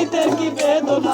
সেজন পিড়িতে কি বেদনা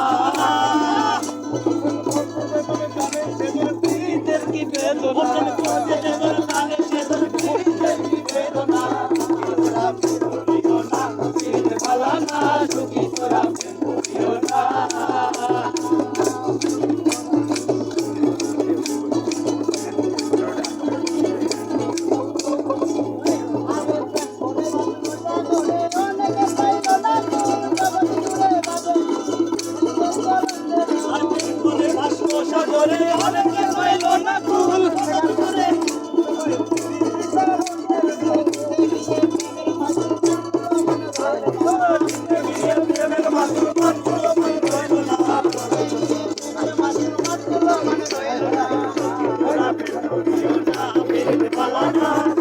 Palana